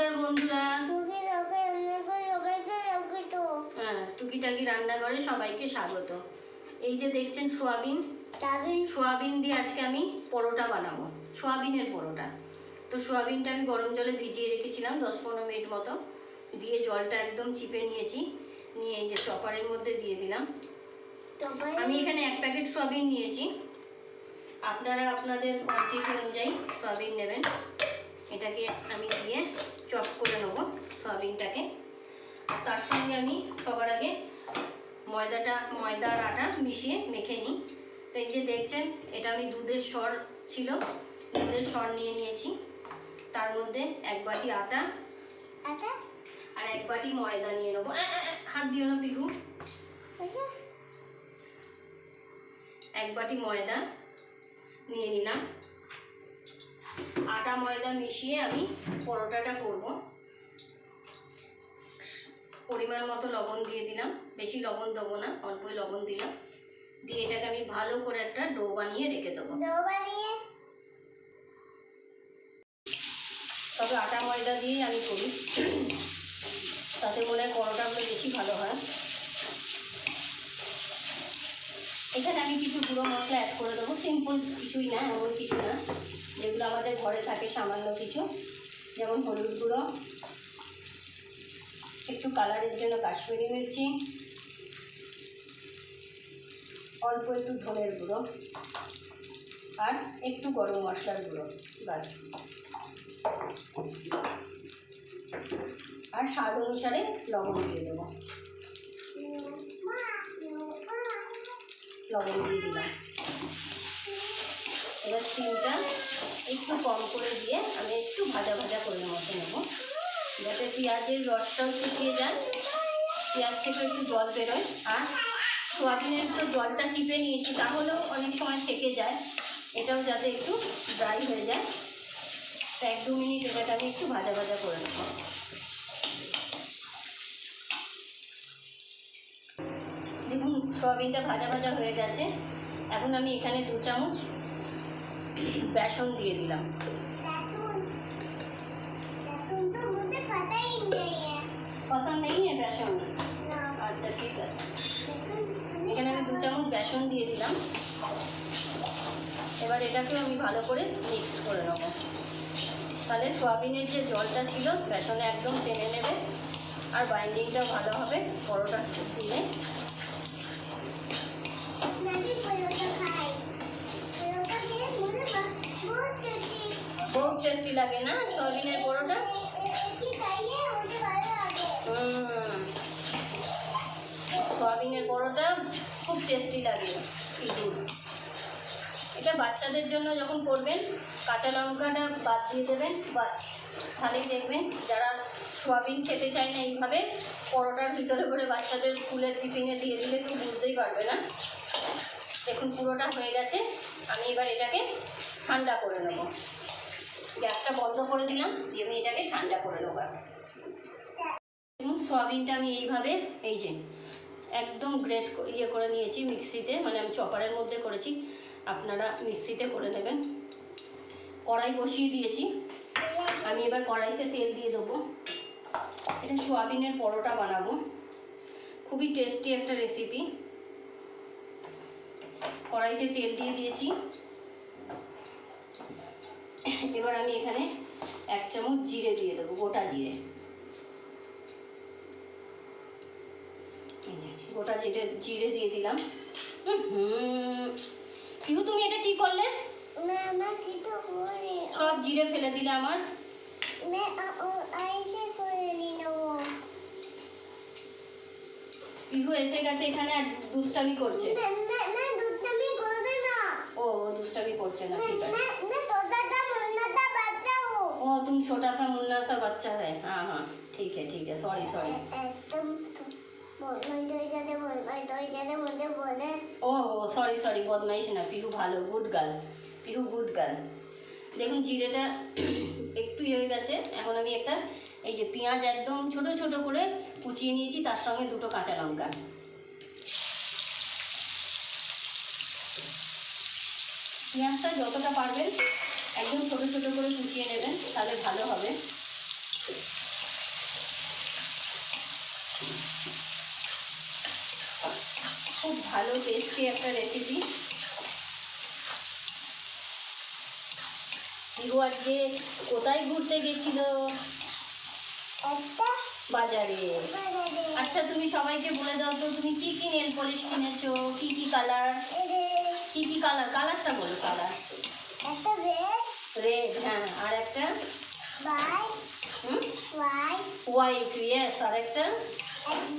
নমস্কার বন্ধুরা। হ্যাঁ টুকিটাকি রান্নাঘরে সবাইকে স্বাগত। এই যে দেখছেন সোয়াবিন সোয়াবিন দিয়ে আজকে আমি পরোটা বানাবো। সোয়াবিনের পরোটা। তো সোয়াবিনটা আমি গরম জলে ভিজিয়ে রেখেছিলাম, দশ পনেরো মিনিট মতো। দিয়ে জলটা একদম চিপে নিয়েছি। নিয়ে এই যে চপারের মধ্যে দিয়ে দিলাম। আমি এখানে এক প্যাকেট সোয়াবিন নিয়েছি। আপনারা আপনাদের কোয়ান্টিটি অনুযায়ী সোয়াবিন নেবেন। এটাকে আমি দিয়ে চপ করে নেব সয়াবিনটাকে তার সঙ্গে আমি সবার আগে ময়দাটা ময়দা আর আটা মিশিয়ে মেখে নিই। তো এই যে দেখছেন এটা আমি দুধের স্বর ছিল দুধের স্বর নিয়ে নিয়েছি। তার মধ্যে এক বাটি আটা আচ্ছা আর এক বাটি ময়দা নিয়ে নেব। হাত দিও না পিকু এক বাটি ময়দা নিয়ে নিলাম। ময়দা মিশিয়ে আমি পরোটাটা করব। পরিমাণ মতো লবণ দিয়ে দিলাম। বেশি লবণ দেবো না অল্পই লবণ দিলাম। দিয়ে এটাকে আমি ভালো করে একটা ডো বানিয়ে রেখে দেবো। তবে আটা ময়দা দিয়েই আমি করি। তাতে মনে হয় পরোটাগুলো বেশি ভালো হয়। এখানে আমি কিছু গুঁড়ো মশলা অ্যাড করে দেবো। সিম্পল কিছুই না, এমন কিছু না। যেগুলো আমাদের ঘরে থাকে সামান্য কিছু। যেমন হলুদ গুঁড়ো। একটু কালারের জন্য কাশ্মীরি মির্চি। অল্প একটু ধনের গুঁড়ো। আর একটু গরম মশলার গুঁড়ো বাস আর স্বাদ অনুসারে লবণ দিয়ে দেবো। লবণ দিয়ে দিলাম। এবার স্টিমটা একটু কম করে দিয়ে আমি একটু ভাজা ভাজা করে মতো নেব। যাতে পেঁয়াজের রসটাও শুকিয়ে যায়। পেঁয়াজ থেকে একটু জল বেরোয়। আর সোয়াবিনের তো জলটা চিপে নিয়েছি, তাহলেও অনেক সময় থেকে যায়। এটাও যাতে একটু ড্রাই হয়ে যায়। এক দু মিনিট এটাকে আমি একটু ভাজা ভাজা করে নেব। দেখুন সয়াবিনটা ভাজা ভাজা হয়ে গেছে। এখন আমি এখানে দু চামচ বেসন দিয়ে দিলাম। পছন্দ নেই বেসন? আচ্ছা ঠিক আছে। এখানে আমি দু চামচ বেসন দিয়ে দিলাম। এবার এটাকে আমি ভালো করে মিক্স করে নেব। তাহলে সোয়াবিনের যে জলটা ছিল, বেসনে একদম টেনে নেবে। আর বাইন্ডিংটাও ভালো হবে পরোটা দিলে টেস্টি লাগে না, সোয়াবিনের পরোটা। সোয়াবিনের পরোটা খুব টেস্টি লাগে কিন্তু এটা বাচ্চাদের জন্য যখন করবেন, কাঁচা লঙ্কাটা বাদ দিয়ে দেবেন, বাস। তাহলেই দেখবেন যারা সোয়াবিন খেতে চায় না এইভাবে, পরোটার ভিতরে করে বাচ্চাদের স্কুলের টিফিনে দিয়ে দিলে কেউ বুঝতেই পারবে না। দেখুন পুরোটা হয়ে গেছে, আমি এবার এটাকে ঠান্ডা করে নেব। গ্যাসটা বন্ধ করে দিলাম, দিয়ে আমি এটাকে ঠান্ডা করে নেব সোয়াবিনটা আমি এইভাবে, এই যে, একদম গ্রেট ইয়ে করে নিয়েছি মিক্সিতে মানে আমি চপারের মধ্যে করেছি, আপনারা মিক্সিতে করে নেবেন। কড়াই বসিয়ে দিয়েছি। আমি এবার কড়াইতে তেল দিয়ে দেবো। এটা সোয়াবিনের পরোটা বানাবো। খুবই টেস্টি একটা রেসিপি। কড়াইতে তেল দিয়ে দিয়েছি। এবার আমি এখানে এক চামচ জিরে দিয়ে দেবো গোটা জিরে। গোটা জিরে জিরে দিয়ে দিলাম। হুম পিহু তুমি এটা কি করলে? সব জিরে ফেলে দিলে আমার। পিহু এসে গেছে এখানে আর দুষ্টামি করছে। ও ও দুষ্টামি করছে না ঠিক আছে। ओ तुम छोटा सा मुन्ना सा बच्चा है हाँ हाँ ठीक है ठीक है सॉरी सॉरी ও ও সরি সরি বদমাইশ না পিহু ভালো good girl Pihu good girl দেখুন জিরেটা একটু ইয়ে হয়ে গেছে এখন আমি একটা এই যে পেঁয়াজ একদম ছোট ছোট করে কুচিয়ে নিয়েছি তার সঙ্গে দুটো কাঁচা লঙ্কা পেঁয়াজটা যতটা পারবেন একদম ছোটো ছোটো করে কুচিয়ে নেবেন তাহলে ভালো হবে। খুব ভালো টেস্টি একটা রেসিপি হিরো আজকে কোথায় ঘুরতে গেছিল? আচ্ছা। বাজারে। আচ্ছা তুমি সবাইকে বলে দাও তো তুমি কি কি নেল পলিশ কিনেছো? কি কি কালার কি কি কালার কালারটা বলো কালার একটা রেড রেড হ্যাঁ আর একটা bye hmm why white yes আর একটা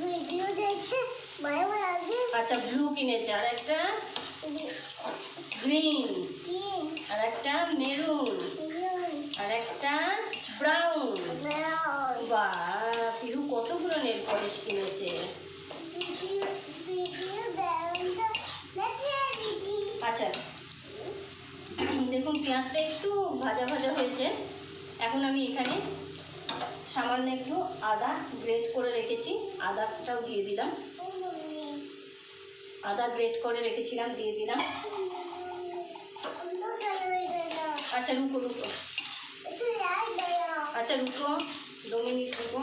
ভিডিও দেখতে ভালো লাগে আচ্ছা ব্লু কিনেছে আর একটা গ্রিন পিঙ্ক আর একটা মেরুন আর একটা ব্রাউন বাহ পিরু কতগুলো নেল পলিশ কিনেছে আচ্ছা দেখুন, পেঁয়াজটা একটু ভাজা ভাজা হয়েছে। এখন আমি এখানে সামান্য একটু আদা গ্রেট করে রেখেছি। আদাটাও দিয়ে দিলাম। আদা গ্রেট করে রেখেছিলাম, দিয়ে দিলাম। আচ্ছা রুকো রুকো। আচ্ছা রুকো, দু মিনিট রুকো।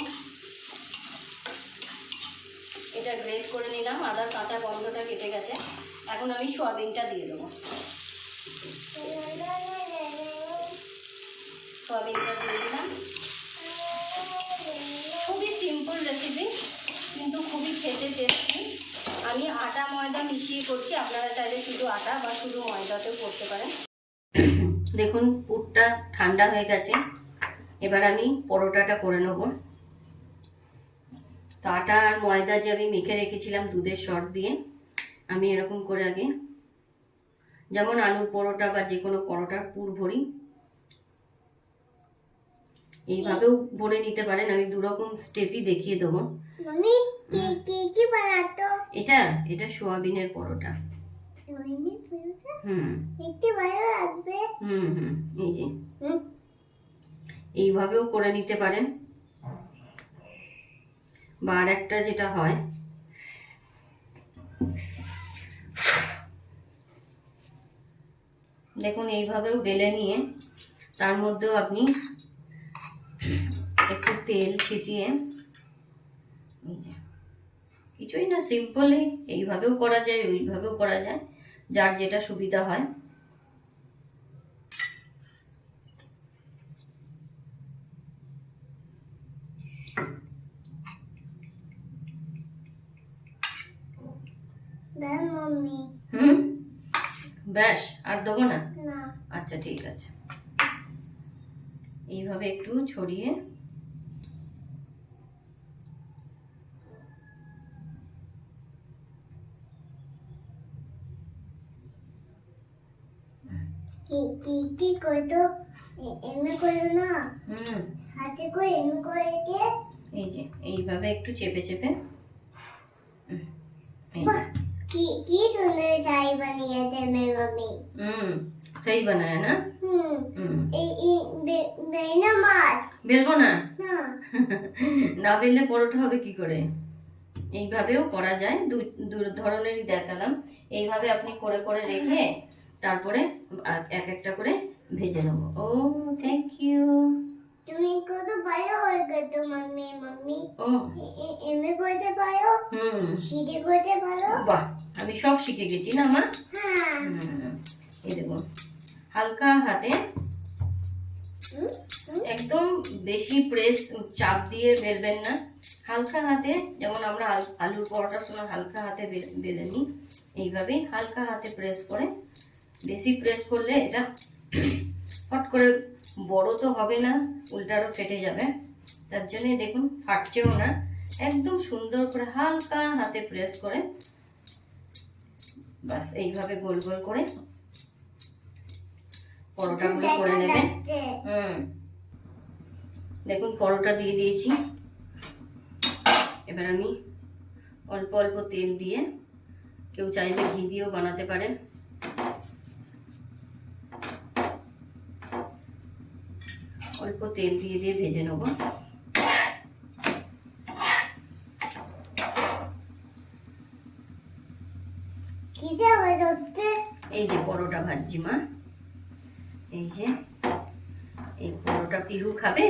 এটা গ্রেট করে নিলাম। আদার কাঁচা গন্ধটা কেটে গেছে। এখন আমি সোয়াবিনটা দিয়ে দেবো। সোয়াবিনটা দিয়ে দিলাম। খুবই সিম্পল রেসিপি কিন্তু খুবই খেতে টেস্টি আমি আটা ময়দা মিশিয়ে করছি, আপনারা চাইলে শুধু আটা বা শুধু ময়দাতেও করতে পারেন। দেখুন, পুরটা ঠান্ডা হয়ে গেছে। এবার আমি পরোটাটা করে নেব। তো আটা আর ময়দা যে আমি মেখে রেখেছিলাম দুধের সর দিয়ে, আমি এরকম করে আগে যেমন আলুর পরোটা বা যে কোনো পরোটার পুর ভরি। এইভাবেও ভরে নিতে পারেন আমি দুরকম স্টেপই দেখিয়ে দেবো। এটা এটা সোয়াবিনের পরোটা। হুম। হুম হুম এই যে। এইভাবেও করে নিতে পারেন। বা আর একটা যেটা হয় দেখুন এইভাবেও বেলে নিয়ে তার মধ্যেও আপনি একটু তেল ছিটিয়ে কিছুই না সিম্পলি এইভাবেও করা যায় ওইভাবেও করা যায় যার যেটা সুবিধা হয়। হুম? ব্যাস আর দেবো না? আচ্ছা ঠিক আছে। এইভাবে একটু ছড়িয়ে। কি কি কি করে তো? এমনি করে না? হুম। হাতে করে এমনি করে কে? এই যে এইভাবে একটু চেপে চেপে। কি কি সুন্দর শাড়ি বানিয়েছে মেয়ে মামি হুম সেই বানায় না? হুম হুম। এই এই বে- বেনা মাছ। বেলবো না? না। না বেললে পরোটা হবে কি করে? এইভাবেও করা যায় দু ধরনেরই দেখালাম। এইভাবে আপনি করে করে রেখে তারপরে এক একটা করে ভেজে নেব। ও থ্যাংক ইউ তুমি কত হয়ে গেছো মাম্মি মাম্মি। ও। এ- করতে পারো? হুম। সিঁড়ি করতে পারো? বাহ আমি সব শিখে গেছি না মা? হ্যাঁ। এই দেখুন হালকা হাতে। একদম বেশি প্রেস চাপ দিয়ে বেলবেন না। হালকা হাতে যেমন আমরা আল- আলুর পরোটার সময় হালকা হাতে বেলে নিই এইভাবেই হালকা হাতে প্রেস করে। বেশি প্রেস করলে এটা ফট করে বড় তো হবে না উল্টারও ফেটে যাবে। তার জন্যে দেখুন ফাটছেও না। একদম সুন্দর করে হালকা হাতে প্রেস করে বাস এইভাবে গোল গোল করে পরোটাগুলো করে নেবেন। হুম। দেখুন পরোটা দিয়ে দিয়েছি। এবার আমি অল্প অল্প তেল দিয়ে কেউ চাইলে ঘি দিয়েও বানাতে পারেন। অল্প তেল দিয়ে দিয়ে ভেজে নেব। এই যে পরোটা ভাজছি মা। এই যে এই পরোটা পিহু খাবে?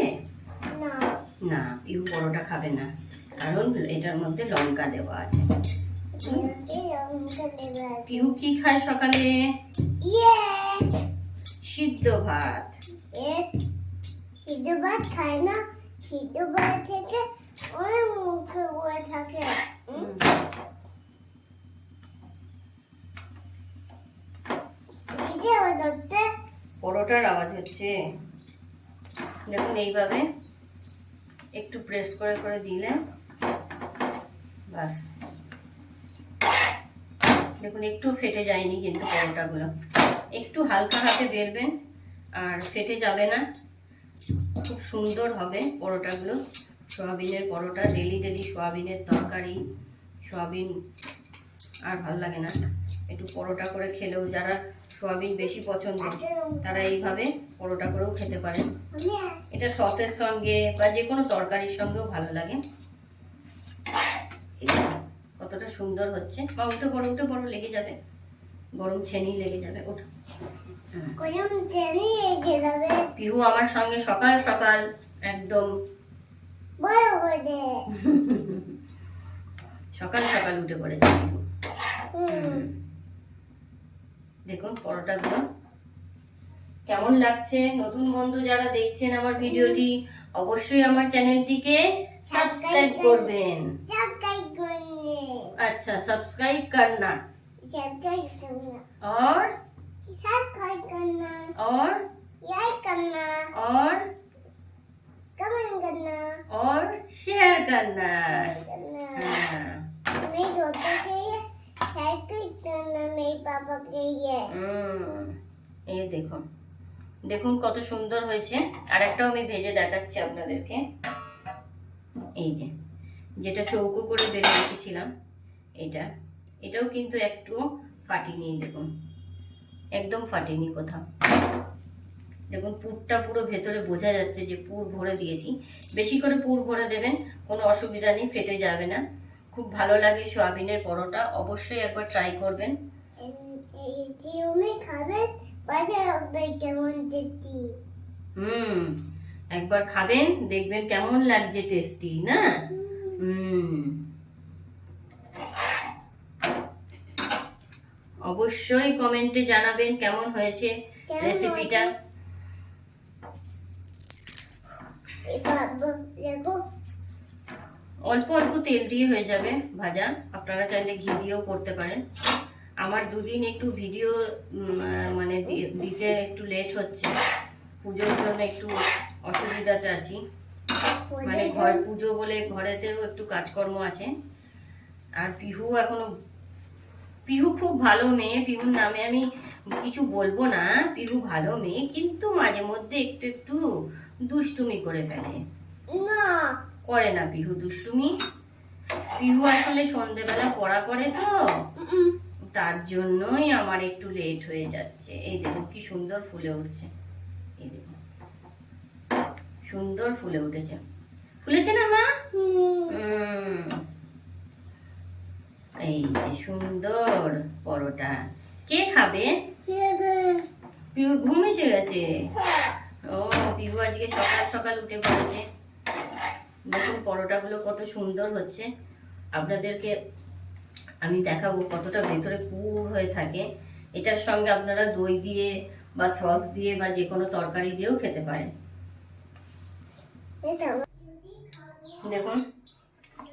না। পিহু পরোটা খাবে না কারণ এটার মধ্যে লঙ্কা দেওয়া আছে। পিহু কি খায় সকালে? ইয়ে। সিদ্ধ ভাত। এ সিদ্ধ খায় না? সিদ্ধ ভাত থেকে অনেক মুখে বয়ে থাকে। পরোটার আওয়াজ হচ্ছে। দেখুন এইভাবে একটু প্রেস করে করে দিলে বাস দেখুন, একটু ফেটে যায়নি কিন্তু পরোটাগুলো। একটু হালকা হাতে বেলবেন আর ফেটে যাবে না। খুব সুন্দর হবে পরোটাগুলো। সোয়াবিনের পরোটা, ডেলি ডেলি সোয়াবিনের তরকারি, সোয়াবিন আর ভালো লাগে না। একটু পরোটা করে খেলেও যারা সোয়াবিন বেশি পছন্দ, তারা এইভাবে পরোটা করেও খেতে পারেন এটা সসের সঙ্গে বা যে কোনো তরকারির সঙ্গেও ভালো লাগে। কতটা সুন্দর হচ্ছে। বা উঠে বড় বড় লেগে যাবে। গরম ছেনি লেগে যাবে ওঠো পিহু আমার সঙ্গে সকাল সকাল একদম সকাল সকাল উঠে পড়েছে। দেখুন কেমন লাগছে? নতুন বন্ধু যারা দেখছেন আমার ভিডিওটি অবশ্যই আমার চ্যানেলটিকে সাবস্ক্রাইব করবেন। আচ্ছা সাবস্ক্রাইব করনা और करना और यही करना और कमेंट करना और शेयर करना करना हाँ, मेरी दोस्तों के लिए साइकिल करना मेरे पापा के लिए হুম, এই দেখুন দেখুন কত সুন্দর হয়েছে আর একটাও আমি ভেজে দেখাচ্ছি আপনাদেরকে এই যে যেটা চৌকো করে বেড়ে রেখেছিলাম এটা এটাও কিন্তু একটু ফাটিনি দেখুন একদম ফাটেনি কোথাও। দেখুন, পুরটা পুরো ভেতরে বোঝা যাচ্ছে যে পুর ভরে দিয়েছি। বেশি করে পুর ভরে দেবেন, কোনো অসুবিধা নেই, ফেটে যাবে না। খুব ভালো লাগে সোয়াবিনের পরোটা, অবশ্যই একবার ট্রাই করবেন। হুম, একবার খাবেন, দেখবেন কেমন লাগছে টেস্টি না? হুম। অবশ্যই কমেন্টে জানাবেন কেমন হয়েছে রেসিপিটা অল্প অল্প তেল দিয়ে হয়ে যাবে ভাজা। আপনারা চাইলে ঘি দিয়েও করতে পারেন। আমার দুদিন একটু ভিডিও মানে দিতে একটু লেট হচ্ছে। পুজোর জন্য একটু অসুবিধাতে আছি। মানে ঘর পুজো বলে ঘরেতেও একটু কাজকর্ম আছে। আর পিহু এখনও পিহু খুব ভালো মেয়ে পিহুর নামে আমি কিছু বলব না। পিহু ভালো মেয়ে কিন্তু মাঝে মধ্যে একটু একটু দুষ্টুমি করে ফেলে। না। করে না পিহু দুষ্টুমি। পিহু আসলে সন্ধেবেলা পড়া করে তো। তার জন্যই আমার একটু লেট হয়ে যাচ্ছে। এই দেখুন কি সুন্দর ফুলে উঠছে। এই দেখুন। সুন্দর ফুলে উঠেছে। ফুলেছে না মা? হুম, এই যে সুন্দর পরোটা। কে খাবে? পিহুর ঘুম এসে গেছে। ও পিহু আজকে সকাল সকাল উঠে পড়েছে দেখুন পরোটাগুলো কত সুন্দর হচ্ছে। আপনাদেরকে আমি দেখাবো কতটা ভেতরে পুর হয়ে থাকে। এটার সঙ্গে আপনারা দই দিয়ে বা সস দিয়ে বা যে কোনো তরকারি দিয়েও খেতে পারেন। দেখুন।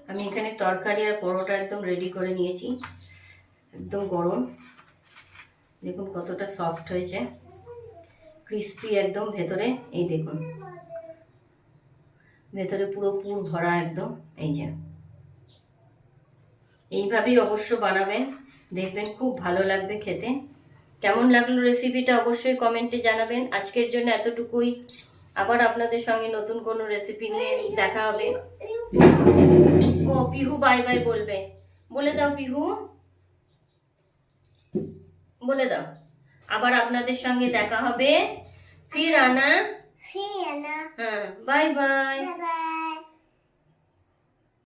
আমি এখানে তরকারি আর পরোটা একদম রেডি করে নিয়েছি। একদম গরম। দেখুন কতটা সফট হয়েছে। ক্রিস্পি একদম ভেতরে। এই দেখুন। ভেতরে পুরো পুর ভরা একদম। এই যে। এইভাবেই অবশ্য বানাবেন। দেখবেন খুব ভালো লাগবে খেতে। কেমন লাগল রেসিপিটা অবশ্যই কমেন্টে জানাবেন। আজকের জন্য এতটুকুই। আবার আপনাদের সঙ্গে নতুন কোনো রেসিপি নিয়ে দেখা হবে। পিহু বাই বাই বলবে। বলে দাও পিহু। বলে দাও। আবার আপনাদের সঙ্গে দেখা হবে। ফির আনা ফির আনা হ্যাঁ বাই বাই। Bye bye.